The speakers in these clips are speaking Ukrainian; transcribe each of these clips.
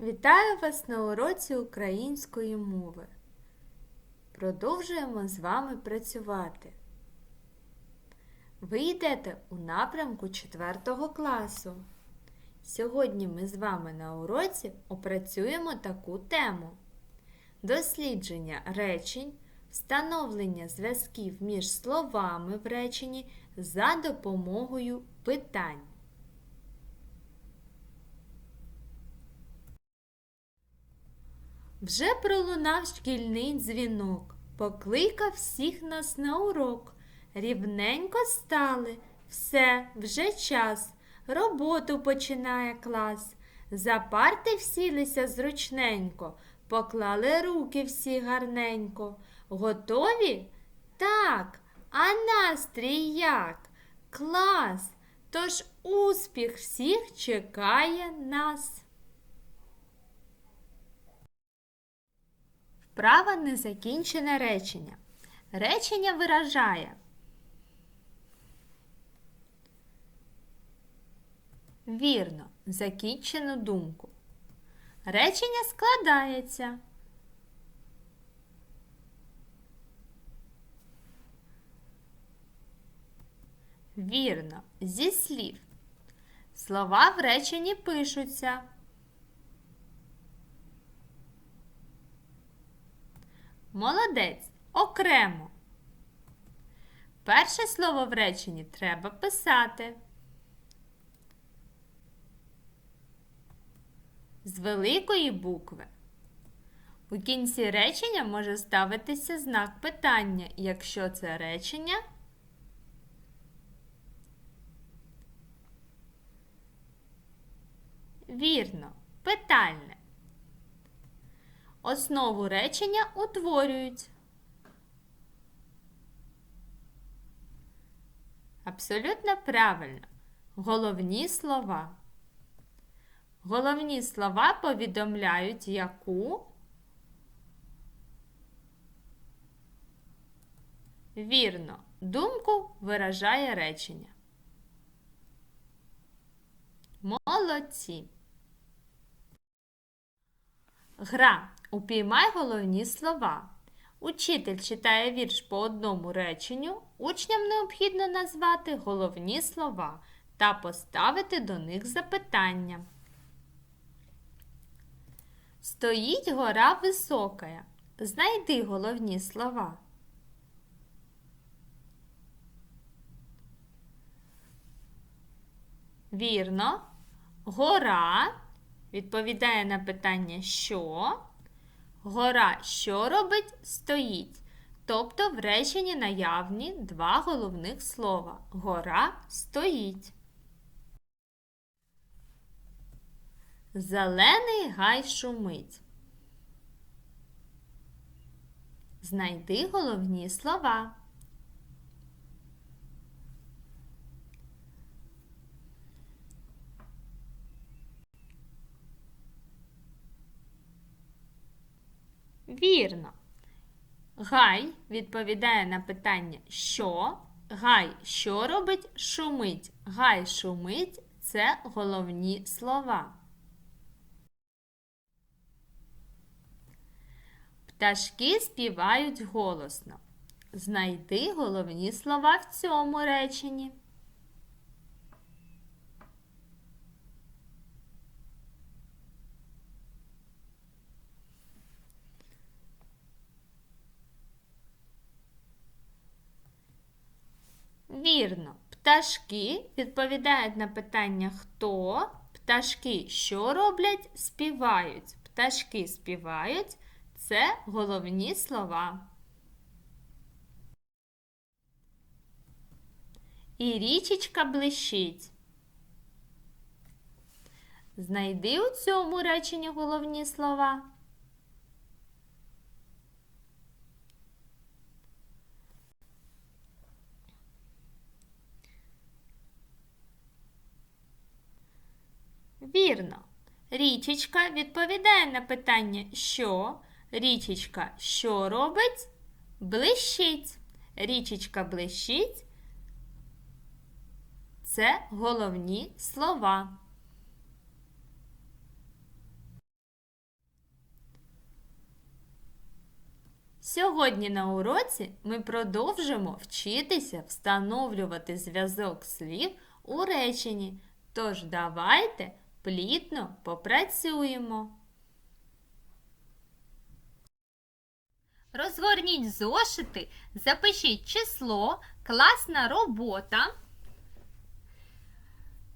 Вітаю вас на уроці української мови. Продовжуємо з вами працювати. Ви йдете у напрямку 4 класу. Сьогодні ми з вами на уроці опрацюємо таку тему: дослідження речень, встановлення зв'язків між словами в реченні за допомогою питань. Вже пролунав шкільний дзвінок, покликав всіх нас на урок. Рівненько стали, все, вже час, роботу починає клас. За парти всілися зручненько, поклали руки всі гарненько. Готові? Так, а настрій як? Клас! Тож успіх всіх чекає нас. Вправа незакінчене речення. Речення виражає. Вірно, закінчену думку. Речення складається. Вірно, зі слів. Слова в реченні пишуться. Молодець. Окремо. Перше слово в реченні треба писати. З великої букви. У кінці речення може ставитися знак питання, якщо це речення. Вірно, питальне. Основу речення утворюють. Абсолютно правильно. Головні слова. Головні слова повідомляють яку. Вірно, думку виражає речення. Молодці. Гра. Упіймай головні слова. Учитель читає вірш по одному реченню. Учням необхідно назвати головні слова та поставити до них запитання. Стоїть гора висока. Знайди головні слова. Вірно. Гора відповідає на питання що. Гора що робить? Стоїть. Тобто в реченні наявні два головних слова. Гора стоїть. Зелений гай шумить. Знайди головні слова. Вірно. Гай відповідає на питання що. Гай що робить? Шумить. Гай шумить це головні слова. Пташки співають голосно. Знайди головні слова в цьому реченні. Вірно, пташки відповідають на питання хто. Пташки що роблять? Співають. Пташки співають це головні слова. І річечка блищить. Знайди у цьому реченні головні слова. Вірно. Річечка відповідає на питання, що річечка що робить? Блищить. Річечка блищить. Це головні слова. Сьогодні на уроці ми продовжимо вчитися встановлювати зв'язок слів у реченні. Тож давайте плітно попрацюємо. Розгорніть зошити, запишіть число, класна робота.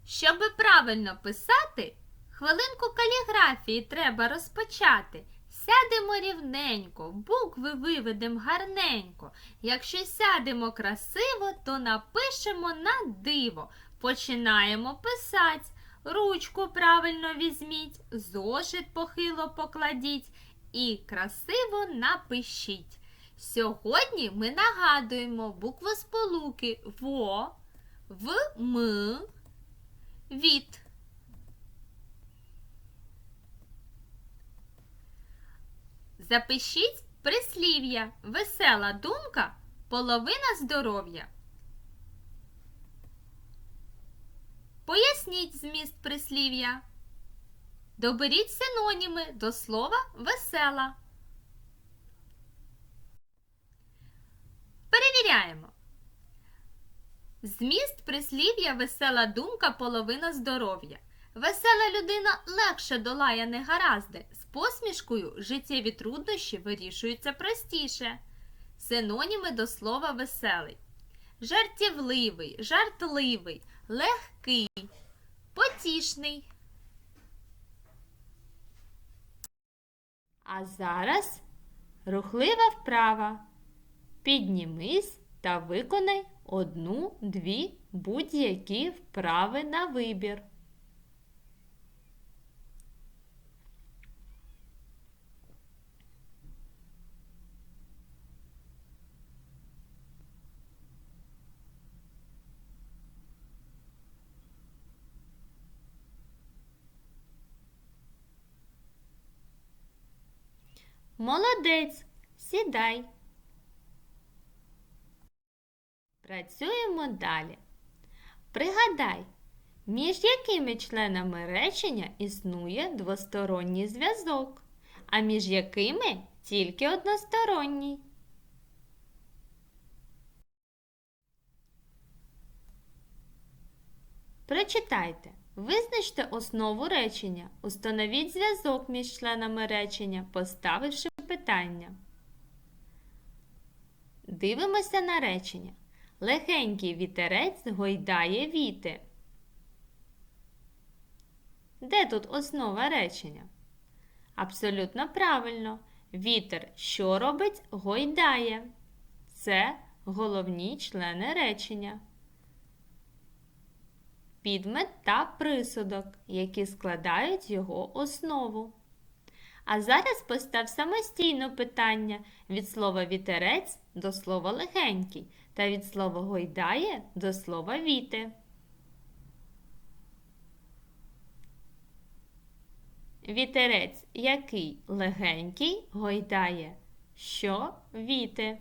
Щоби правильно писати, хвилинку каліграфії треба розпочати. Сядемо рівненько, букви виведемо гарненько. Якщо сядемо красиво, то напишемо на диво. Починаємо писати. Ручку правильно візьміть, зошит похило покладіть і красиво напишіть. Сьогодні ми нагадуємо буквосполуки ВО, В, М, від. Запишіть прислів'я. Весела думка половина здоров'я. Поясніть зміст прислів'я. Доберіть синоніми до слова весела. Перевіряємо. Зміст прислів'я весела думка половина здоров'я. Весела людина легше долає негаразди. З посмішкою життєві труднощі вирішуються простіше. Синоніми до слова веселий. Жартівливий, жартливий, легкий, потішний. А зараз рухлива вправа. Піднімись та виконай одну-дві будь-які вправи на вибір. Молодець, сідай. Працюємо далі. Пригадай, між якими членами речення існує двосторонній зв'язок, а між якими тільки односторонній. Прочитайте. Визначте основу речення. Установіть зв'язок між членами речення, поставивши питання. Дивимося на речення. Легенький вітерець гойдає віти. Де тут основа речення? Абсолютно правильно. Вітер, що робить, гойдає. Це головні члени речення. Підмет та присудок, які складають його основу. А зараз постав самостійно питання від слова вітерець до слова легенький та від слова гойдає до слова віти. Вітерець який легенький гойдає, що віти.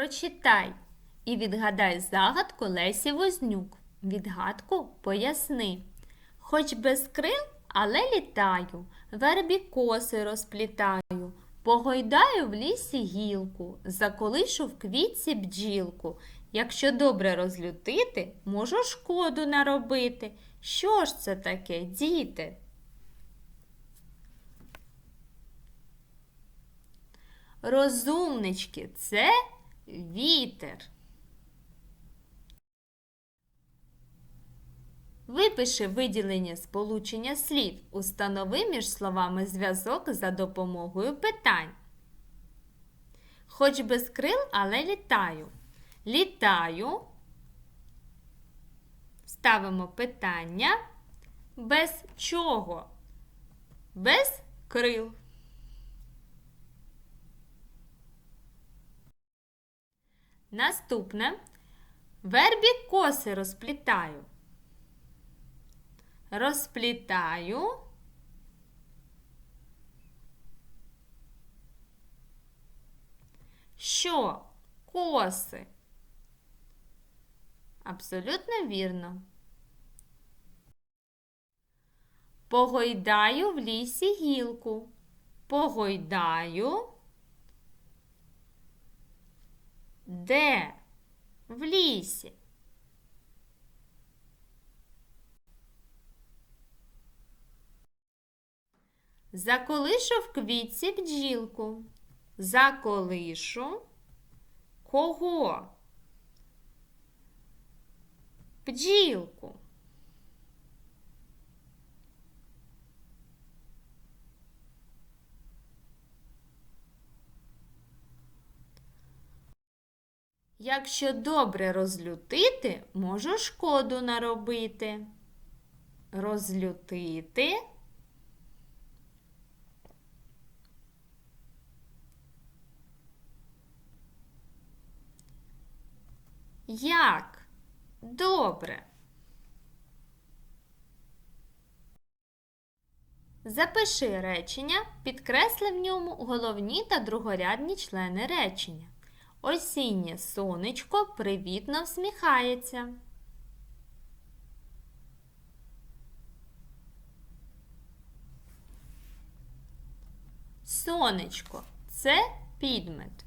Прочитай і відгадай загадку Лесі Вознюк. Відгадку поясни. Хоч без крил, але літаю, вербі коси розплітаю, погойдаю в лісі гілку, заколишу в квітці бджілку. Якщо добре розлютити, можу шкоду наробити. Що ж це таке, діти? Розумнички, це вітер. Випиши виділення сполучення слів. Установи між словами зв'язок за допомогою питань. Хоч без крил, але літаю. Літаю. Ставимо питання. Без чого? Без крил. Наступне. Вербі коси розплітаю. Розплітаю. Що? Коси. Абсолютно вірно. Погойдаю в лісі гілку. Погойдаю. Де? В лісі. Заколишу в квітці бджілку. Заколишу кого? Бджілку. Якщо добре розлютити, можу шкоду наробити. Розлютити. Як? Добре. Запиши речення, підкресли в ньому головні та другорядні члени речення. Осіннє сонечко привітно всміхається. Сонечко це підмет.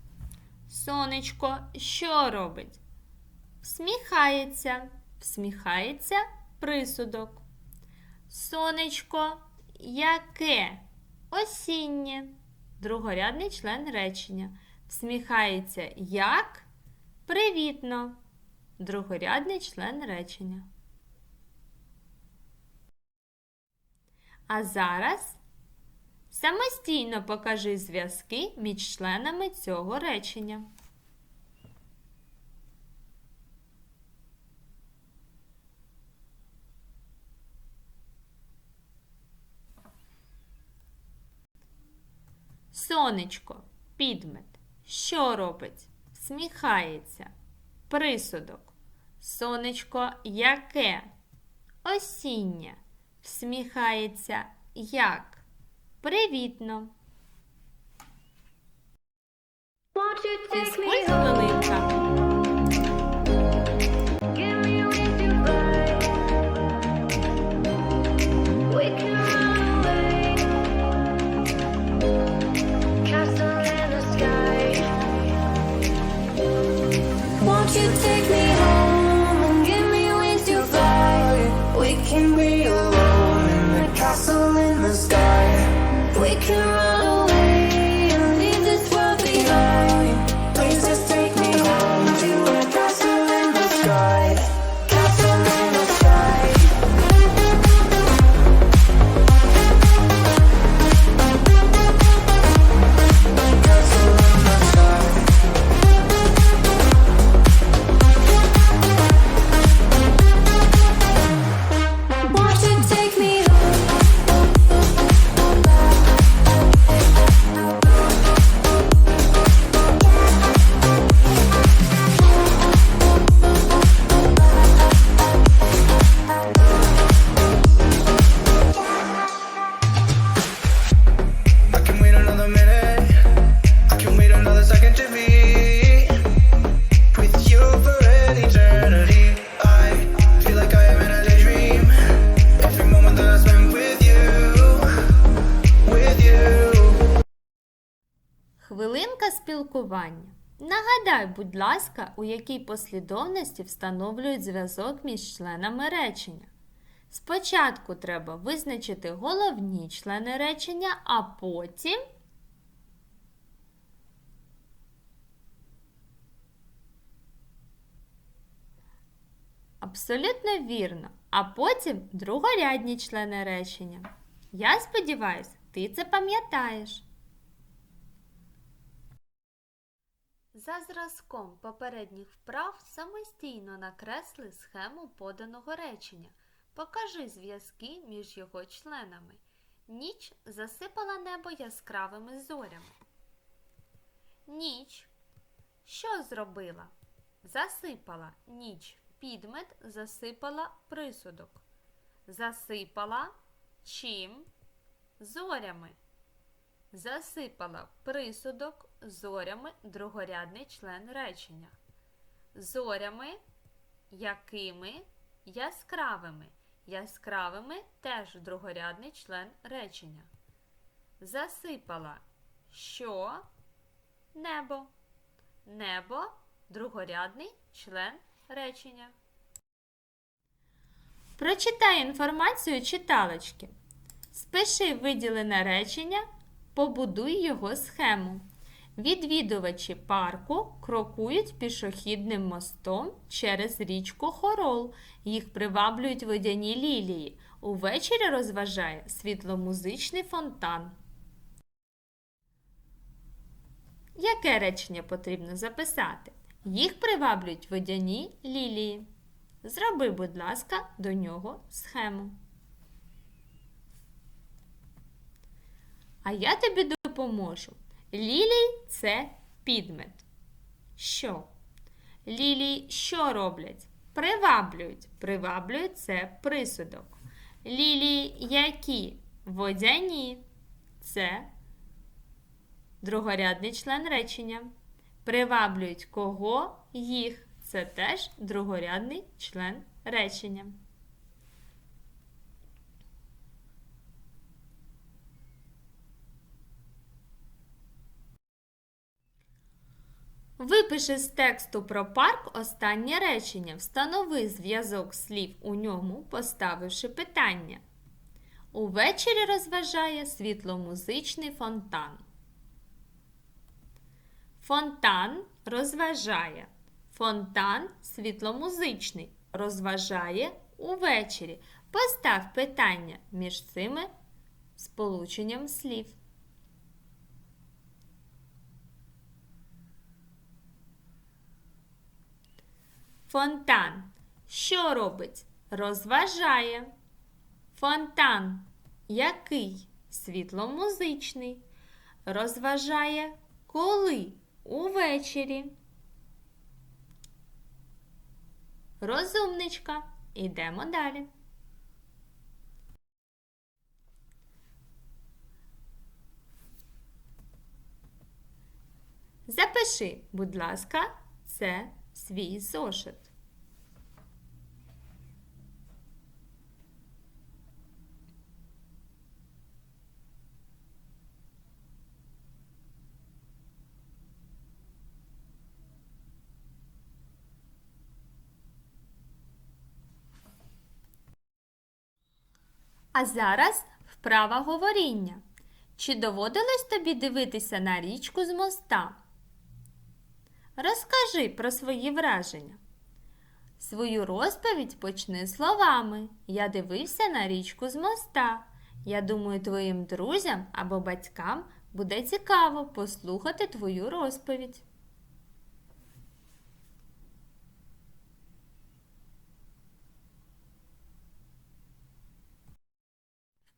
Сонечко що робить? Всміхається. Всміхається присудок. Сонечко яке? Осіннє. Другорядний член речення. Всміхається як? Привітно. Другорядний член речення. А зараз самостійно покажи зв'язки між членами цього речення. Сонечко, підмет. Що робить? Сміхається. Присудок. Сонечко яке? Осіннє. Всміхається як? Привітно. будь ласка, у якій послідовності встановлюють зв'язок між членами речення. Спочатку треба визначити головні члени речення, а потім абсолютно вірно. А потім другорядні члени речення. Я сподіваюся, ти це пам'ятаєш. За зразком попередніх вправ самостійно накресли схему поданого речення. Покажи зв'язки між його членами. Ніч засипала небо яскравими зорями. Ніч. Що зробила? Засипала ніч. Підмет засипала присудок. Засипала чим? Зорями. Засипала присудок зорями другорядний член речення. Зорями якими? Яскравими. Яскравими теж другорядний член речення. Засипала що? Небо. Небо другорядний член речення. Прочитай інформацію читалочки. Спиши виділене речення, побудуй його схему. Відвідувачі парку крокують пішохідним мостом через річку Хорол. Їх приваблюють водяні лілії. Увечері розважає світломузичний фонтан. Яке речення потрібно записати? Їх приваблюють водяні лілії. Зроби, будь ласка, до нього схему. А я тобі допоможу. Лілій це підмет. Що? Лілії що роблять? Приваблюють. Приваблюють це присудок. Лілії які? Водяні. Це другорядний член речення. Приваблюють кого? Їх. Це теж другорядний член речення. Випиши з тексту про парк останнє речення. Встанови зв'язок слів у ньому, поставивши питання. Увечері розважає світломузичний фонтан. Фонтан розважає. Фонтан світломузичний. Розважає увечері. Постав питання між цими сполученням слів. Фонтан. Що робить? Розважає. Фонтан. Який? Світломузичний. Розважає коли? Увечері. Розумничка. Ідемо далі. Запиши, будь ласка, це свій зошит. А зараз вправа говоріння. Чи доводилось тобі дивитися на річку з моста? Розкажи про свої враження. Свою розповідь почни словами. Я дивився на річку з моста. Я думаю, твоїм друзям або батькам буде цікаво послухати твою розповідь.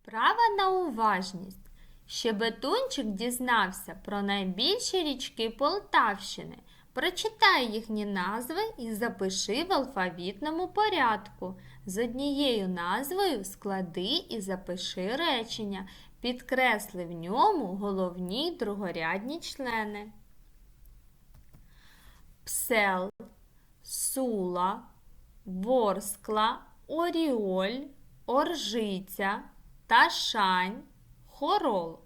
Вправа на уважність. Щебетунчик дізнався про найбільші річки Полтавщини. Прочитай їхні назви і запиши в алфавітному порядку. З однією назвою склади і запиши речення. Підкресли в ньому головні другорядні члени. Псел, сула, ворскла, оріоль, оржиця, ташань, хорол.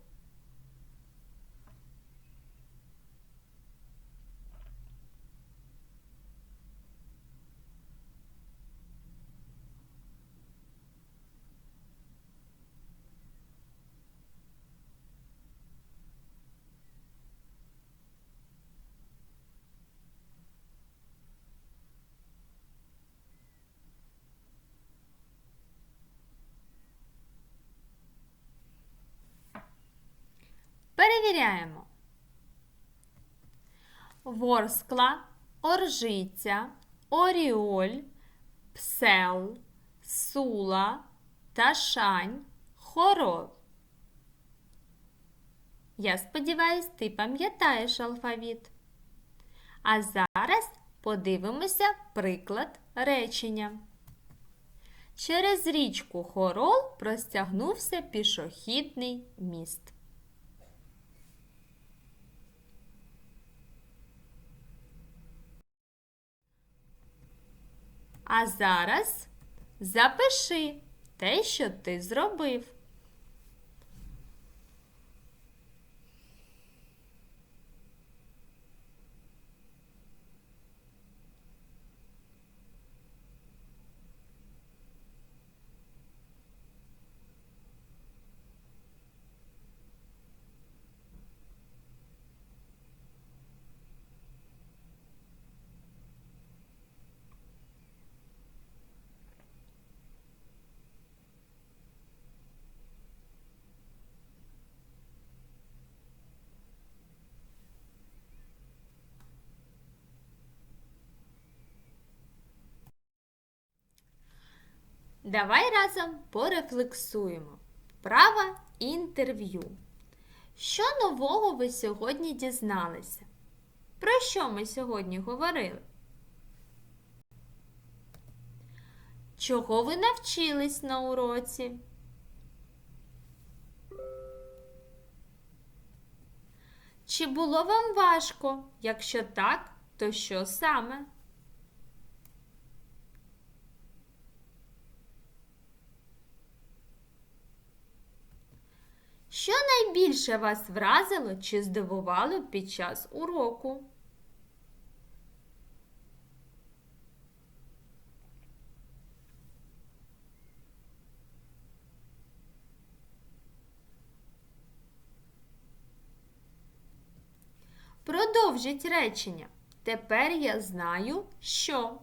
Перевіряємо. Ворскла, оржиця, оріоль, псел, сула, ташань, хорол. Я сподіваюсь, ти пам'ятаєш алфавіт. А зараз подивимося приклад речення. Через річку Хорол простягнувся пішохідний міст. А зараз запиши те, що ти зробив. Давай разом порефлексуємо. Вправа інтерв'ю. Що нового ви сьогодні дізналися? Про що ми сьогодні говорили? Чого ви навчились на уроці? Чи було вам важко? Якщо так, то що саме? Що найбільше вас вразило чи здивувало під час уроку? Продовжіть речення. Тепер я знаю, що.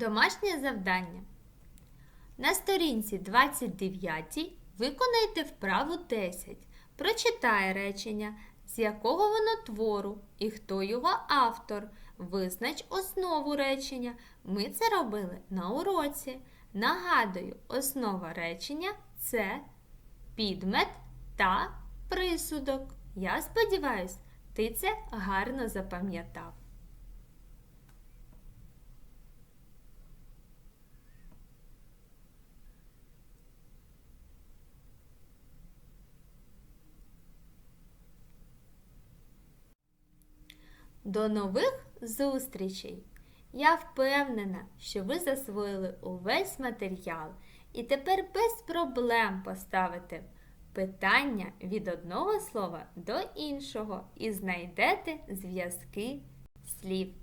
Домашнє завдання. На сторінці 29 виконайте вправу 10. Прочитай речення, з якого воно твору і хто його автор. Визнач основу речення. Ми це робили на уроці. Нагадую, основа речення це підмет та присудок. Я сподіваюсь, ти це гарно запам'ятав. До нових зустрічей! Я впевнена, що ви засвоїли увесь матеріал і тепер без проблем поставите питання від одного слова до іншого і знайдете зв'язки слів.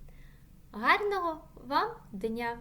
Гарного вам дня!